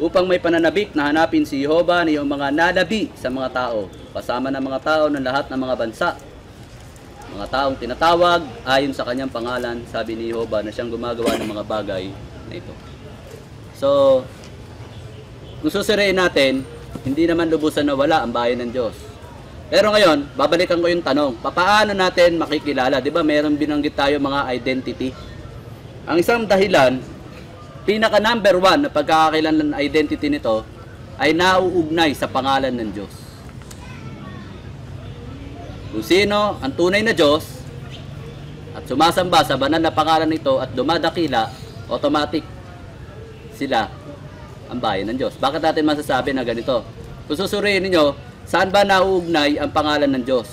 upang may pananabik na hanapin si Jehovah na iyong mga nalabi sa mga tao, kasama ng mga tao ng lahat ng mga bansa. Mga taong tinatawag ayon sa kanyang pangalan, sabi ni Jehovah na siyang gumagawa ng mga bagay na ito. So, kung susuriin natin, hindi naman lubusan na wala ang bayan ng Diyos. Pero ngayon, babalikan ko yung tanong, papaano natin makikilala? Di ba meron binanggit tayo mga identity? Ang isang dahilan, pinaka number one na pagkakakilanlan identity nito ay nauugnay sa pangalan ng Diyos. Kung sino ang tunay na Diyos at sumasamba sa banal na pangalan nito at dumadakila, automatic sila ang bayan ng Diyos. Bakit natin masasabi na ganito? Kung susuriin ninyo, saan ba nauugnay ang pangalan ng Diyos?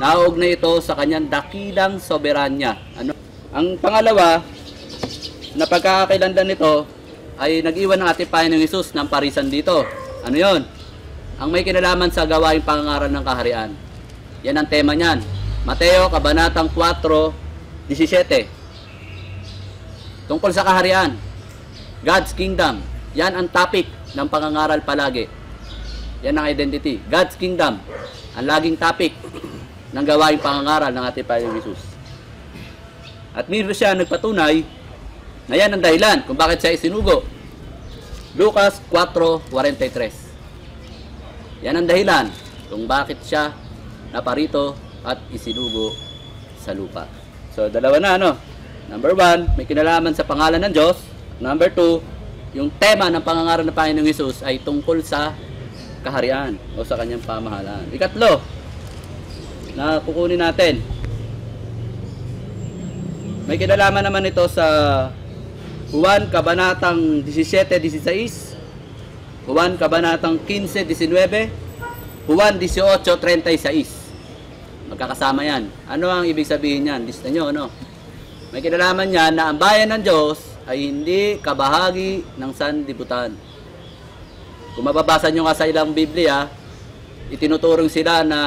Nauugnay ito sa kanyang dakilang soberanya. Ano? Ang pangalawa, na pagkakakilanlan nito, ay nag-iwan ng ating Panginoong Isus ng parisan dito. Ano yon? Ang may kinalaman sa gawaing pangangaral ng kaharian. Yan ang tema niyan. Mateo, Kabanatang 4, 17. Tungkol sa kaharian. God's Kingdom. Yan ang topic ng pangangaral palagi. Yan ang identity. God's Kingdom. Ang laging topic ng gawaing pangangaral ng ating Panginoong Isus. At meron siya nagpatunay na yan ang dahilan kung bakit siya isinugo. Lucas 4.43 Yan ang dahilan kung bakit siya naparito at isinugo sa lupa. So, dalawa na, ano? Number one, may kinalaman sa pangalan ng Diyos. Number two, yung tema ng pangangaral ng Panginoong Isus ay tungkol sa kaharian o sa kanyang pamahalaan. Ikatlo, na kukunin natin. May kinalaman naman ito sa Juan Kabanatang 17-16, Juan Kabanatang 15-19, Juan 18-36. Magkakasama yan. Ano ang ibig sabihin yan? Lista nyo, ano? May kinalaman yan na ang bayan ng Diyos ay hindi kabahagi ng sandibutan. Kung mababasa nyo nga sa ilang Biblia, itinuturong sila na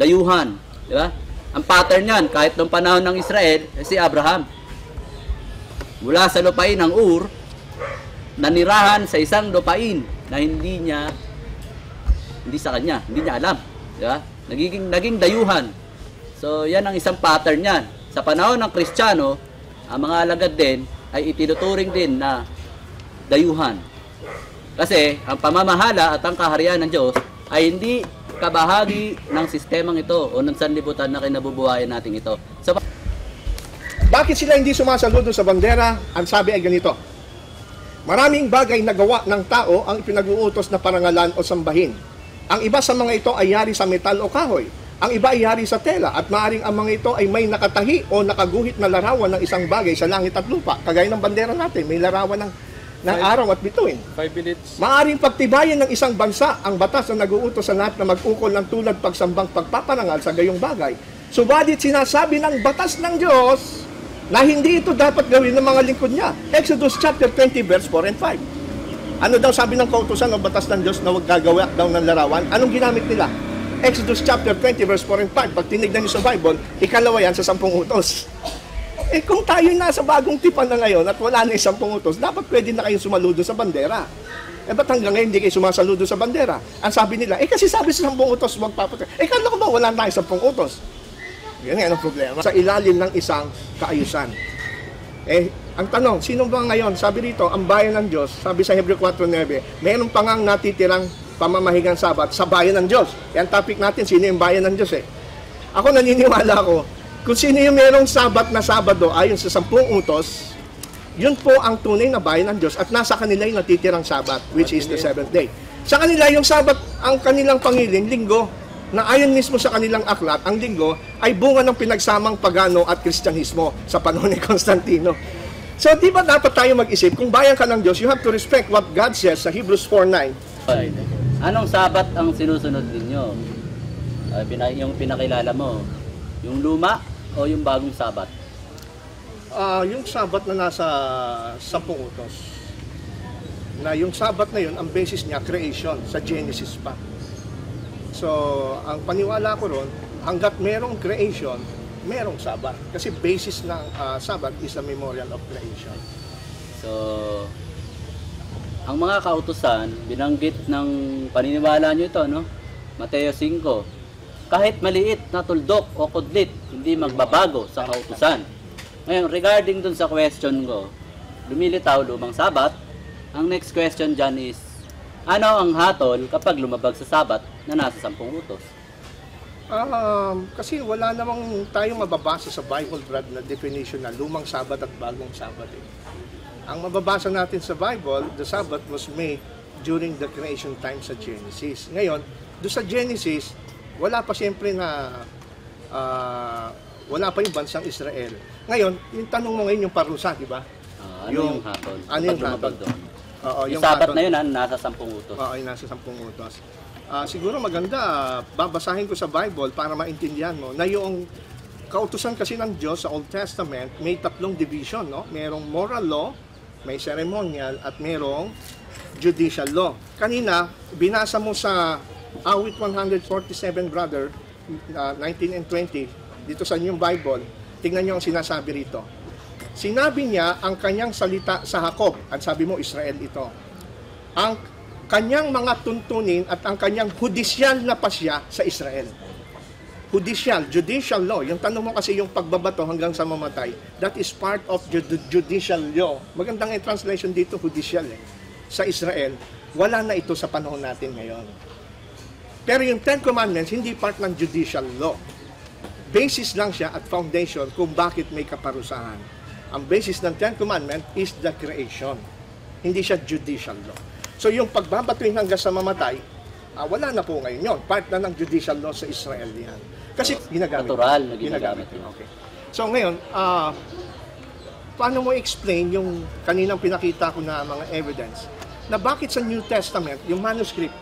dayuhan. Di ba? Ang pattern yan, kahit noong panahon ng Israel, si Abraham. Mula sa lupain ng Ur, nanirahan sa isang lupain na hindi niya, hindi sa kanya, hindi niya alam. Di ba? Nagiging, naging dayuhan. So, yan ang isang pattern yan. Sa panahon ng Kristiyano, ang mga alagad din ay itinuturing din na dayuhan. Kasi ang pamamahala at ang kaharian ng Diyos ay hindi kabahagi ng sistemang ito o ng sanlibutan na kinabubuhayan natin ito. So, Bakit sila hindi sumasaludo sa bandera? Ang sabi ay ganito. Maraming bagay na gawa ng tao ang ipinag-uutos na parangalan o sambahin. Ang iba sa mga ito ay yari sa metal o kahoy. Ang iba ay yari sa tela at maaring ang mga ito ay may nakatahi o nakaguhit na larawan ng isang bagay sa langit at lupa. Kagaya ng bandera natin, may larawan ng, ng araw at bituin. 5 minutes. Maaring pagtibayan ng isang bansa ang batas na nag-uutos sa lahat na mag-ukol ng tulad pagsambang pagpaparangal sa gayong bagay. Subalit sinasabi ng batas ng Diyos na hindi ito dapat gawin ng mga lingkod niya. Exodus chapter 20 verse 4 and 5. Ano daw sabi ng kautusan ng batas ng Diyos na huwag gagawa daw ng larawan? Anong ginamit nila? Exodus chapter 20 verse 4 and 5. Pag tinignan niyo sa Bible, ikalawa yan sa sampung utos. Eh kung tayo nasa bagong tipan na ngayon at wala na isang utos, dapat pwede na kayong sumaludo sa bandera. Eh ba't hanggang ngayon hindi kayo sumasaludo sa bandera? Ang sabi nila, eh kasi sabi sa sampung utos, huwag paputi. Eh kala ko ba wala na sampung utos? Yan nga ang problema. Sa ilalim ng isang kaayusan. Eh, ang tanong, sino ba ngayon? Sabi dito, ang bayan ng Diyos, sabi sa Hebreo 4.9, meron pa ngang natitirang pamamahigang sabat sa bayan ng Diyos. Yan topic natin, sino yung bayan ng Diyos eh. Ako naniniwala ako, kung sino yung merong sabat na Sabado ayon sa sampung utos, yun po ang tunay na bayan ng Diyos at nasa kanila yung natitirang sabat, which is the seventh day. Sa kanila, yung sabat, ang kanilang pangiling, linggo, na ayon mismo sa kanilang aklat, ang linggo ay bunga ng pinagsamang pagano at kristyanismo sa panahon ni Constantino. So, di ba dapat tayo mag-isip, kung bayan ka ng Diyos, you have to respect what God says sa Hebrews 4.9. anong sabat ang sinusunod ninyo? Ay, pina- yung pinakilala mo, yung luma o yung bagong sabat? Ah, yung sabat na nasa sampung utos, na yung sabat na yun, ang basis niya, creation, sa Genesis pa. So, ang paniwala ko ron, hanggat merong creation, merong sabat. Kasi basis ng ah, sabat is a memorial of creation. So, ang mga kautusan, binanggit ng paniniwala nyo ito, no? Mateo 5. Kahit maliit na tuldok o kudlit, hindi magbabago sa kautusan. Ngayon, regarding dun sa question ko, lumilitaw lumang sabat, ang next question dyan is, ano ang hatol kapag lumabag sa sabat na nasa sampung utos? Um, kasi wala namang tayong mababasa sa Bible, Brad, na definition na lumang Sabat at bagong Sabat. Eh. Ang mababasa natin sa Bible, the Sabbath was made during the creation time sa Genesis. Ngayon, do sa Genesis, wala pa siyempre na ah, wala pa yung bansang Israel. Ngayon, yung tanong mo ngayon yung parusa, di ba? Ah, ano Yung- yung, hatol? ano yung hatol? doon? Oo, yung sabat hatol- na yun, ah, nasa sampung utos. Oo, ay nasa sampung utos. Ah, siguro maganda, ah, babasahin ko sa Bible para maintindihan mo na yung kautusan kasi ng Diyos sa Old Testament may tatlong division, no? Merong moral law, may ceremonial, at merong judicial law. Kanina, binasa mo sa Awit 147, brother, ah, 19 and 20, dito sa inyong Bible, tingnan niyo ang sinasabi rito. Sinabi niya ang kanyang salita sa Jacob, at sabi mo Israel ito ang kanyang mga tuntunin at ang kanyang hudisyal na pasya sa Israel. Hudisyal, judicial law. Yung tanong mo kasi yung pagbabato hanggang sa mamatay, that is part of jud- judicial law. Magandang translation dito, hudisyal eh. Sa Israel, wala na ito sa panahon natin ngayon. Pero yung Ten Commandments, hindi part ng judicial law. Basis lang siya at foundation kung bakit may kaparusahan. Ang basis ng Ten Commandment is the creation. Hindi siya judicial law. So yung pagbabatuin hanggang sa mamatay, ah, wala na po ngayon yun. Part na ng judicial law sa Israel yan. Kasi ginagamit. Natural na ginagamit yun. Okay. So ngayon, ah, paano mo explain yung kaninang pinakita ko na mga evidence na bakit sa New Testament, yung manuscript,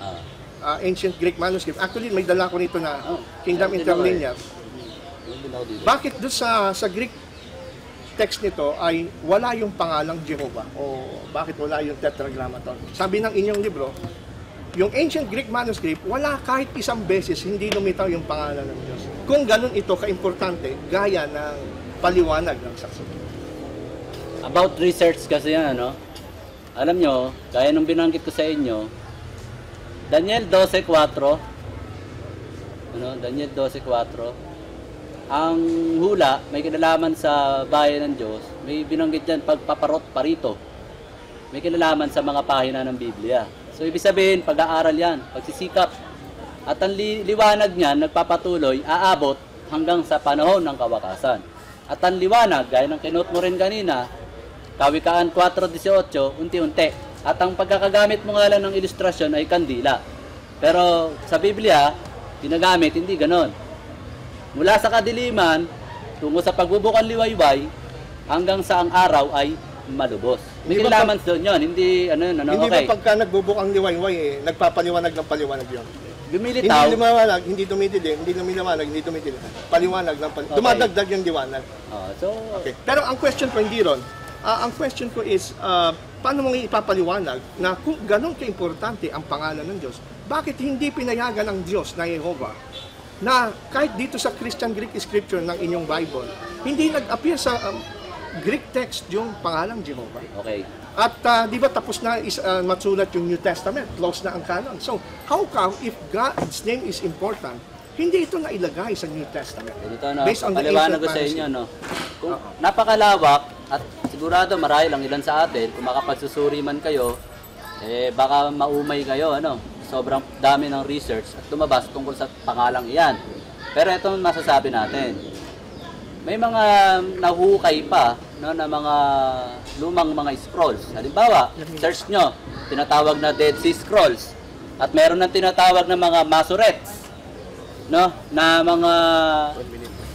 Ah. ah, ancient Greek manuscript, actually may dala ko nito na Oh, Kingdom eh. Interlinear, bakit doon sa, sa Greek text nito ay wala yung pangalang Jehovah o bakit wala yung tetragrammaton? Sabi ng inyong libro, yung ancient Greek manuscript, wala kahit isang beses hindi lumitaw yung pangalan ng Diyos. Kung ganun ito kaimportante, gaya ng paliwanag ng saksi. About research kasi yan, ano? Alam nyo, gaya nung binanggit ko sa inyo, Daniel 12.4, ano, Daniel 12.4, ang hula, may kinalaman sa bayan ng Diyos, may binanggit dyan pagpaparot parito. May kinalaman sa mga pahina ng Biblia. So, ibig sabihin, pag-aaral yan, pagsisikap. At ang li- liwanag niyan, nagpapatuloy, aabot hanggang sa panahon ng kawakasan. At ang liwanag, gaya ng kinot mo rin kanina, Kawikaan 4.18, unti-unti. At ang pagkakagamit mo nga lang ng ilustrasyon ay kandila. Pero sa Biblia, ginagamit, hindi ganon. Mula sa kadiliman, tungo sa pagbubukan liwayway, hanggang sa ang araw ay malubos. May kinalaman doon yun, hindi ano yun, ano, Hindi okay. ba pagka nagbubukang liwayway, eh, nagpapaliwanag ng paliwanag yun? Lumilitaw, Hindi lumawanag, hindi tumitindi, hindi lumilawanag, hindi tumitindi. Paliwanag ng paliwanag. Okay. Dumadagdag yung liwanag. oh, so, Okay. Pero ang question ko hindi ron. Ah, ang question ko is, ah, paano mo ipapaliwanag na kung ganun kaimportante ang pangalan ng Diyos, bakit hindi pinayagan ng Diyos na Jehovah na kahit dito sa Christian Greek scripture ng inyong Bible, hindi nag-appear sa um, Greek text yung pangalang Jehovah. okay. At ah, di ba tapos na is uh, matsulat yung New Testament, close na ang canon. So, how come if God's name is important, hindi ito nailagay sa New Testament? Ganito na, Based on the paliwanag ko ancient sa inyo, no? Kung napakalawak at sigurado marahil ang ilan sa atin, kung makapagsusuri man kayo, eh baka maumay kayo, ano? Sobrang dami ng research at lumabas tungkol sa pangalang iyan. Pero ito ang masasabi natin. May mga nahuhukay pa no, na mga lumang mga scrolls. Halimbawa, search nyo, tinatawag na Dead Sea Scrolls. At meron ng tinatawag na mga Masoretes no na mga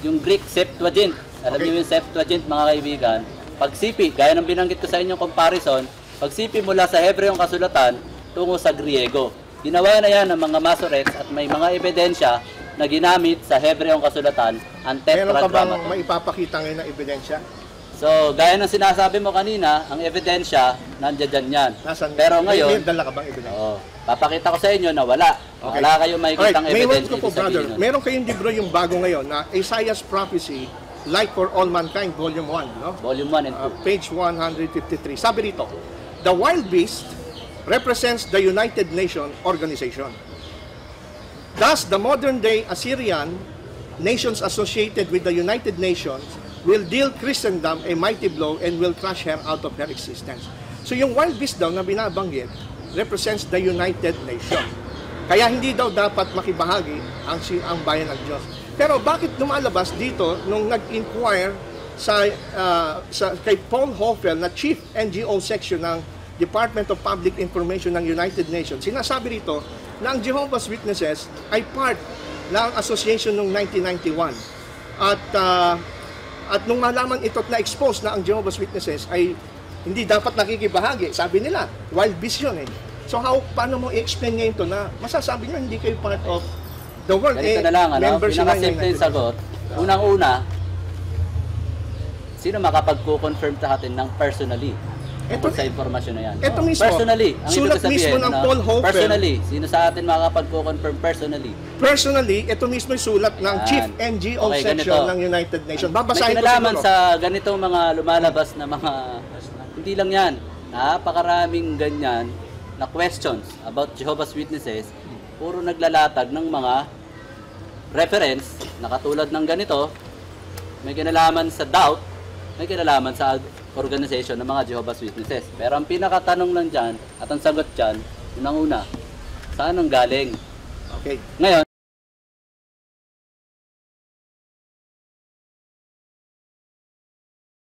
yung Greek Septuagint alam Okay. niyo yung Septuagint mga kaibigan pagsipi gaya ng binanggit ko sa inyong comparison pagsipi mula sa Hebreong kasulatan tungo sa Griego ginawa na yan ng mga Masoretes at may mga ebidensya na ginamit sa Hebreong kasulatan ang Meron ka bang Tetragrammaton maipapakita ngayon na ebidensya? so gaya ng sinasabi mo kanina ang ebidensya nandiyan dyan yan Nasaan? pero may, ngayon may dala ka bang ebidensya? oo, papakita ko sa inyo na wala Okay. wala kayong makikita may words ebidensya ko po, brother. nun. Meron kayong libro yung bago ngayon na Isaiah's Prophecy, Light for All Mankind, Volume 1, no? volume 1 and 2 Uh, page 153. Sabi rito, the wild beast represents the United Nations organization. Thus, the modern-day Assyrian nations associated with the United Nations will deal Christendom a mighty blow and will crush her out of her existence. So yung wild beast daw na binabanggit represents the United Nations. Kaya hindi daw dapat makibahagi ang, ang bayan ng Diyos. Pero bakit lumalabas dito nung nag-inquire sa, ah, sa kay Paul Hofer na Chief NGO Section ng Department of Public Information ng United Nations, sinasabi rito na ang Jehovah's Witnesses ay part ng association noong 1991. At ah, at nung malaman ito at na-expose na ang Jehovah's Witnesses ay hindi dapat nakikibahagi, sabi nila, wild beast yun eh. So how, paano mo i-explain ngayon to na masasabi nyo hindi kayo part of the world Ganito eh, na lang, ano? Pinakasimple yung sagot. Unang-una, sino makapag-confirm sa atin ng personally Ito- sa informasyon na yan? ito mismo, Personally. Ang sulat sabihin, mismo ng ano, Paul Hofer. Personally. Sino sa atin makapag-confirm personally? Personally, ito mismo yung sulat ng Yan. Chief NGO Okay, Section ganito. ng United Nations. Babasahin ko siguro. sa ganitong mga lumalabas na mga, hindi lang yan, napakaraming ganyan na questions about Jehovah's Witnesses, puro naglalatag ng mga reference na katulad ng ganito, may kinalaman sa doubt, may kinalaman sa organization ng mga Jehovah's Witnesses. Pero ang pinakatanong lang dyan, at ang sagot dyan, unang-una, saan ang galing? Okay. Ngayon,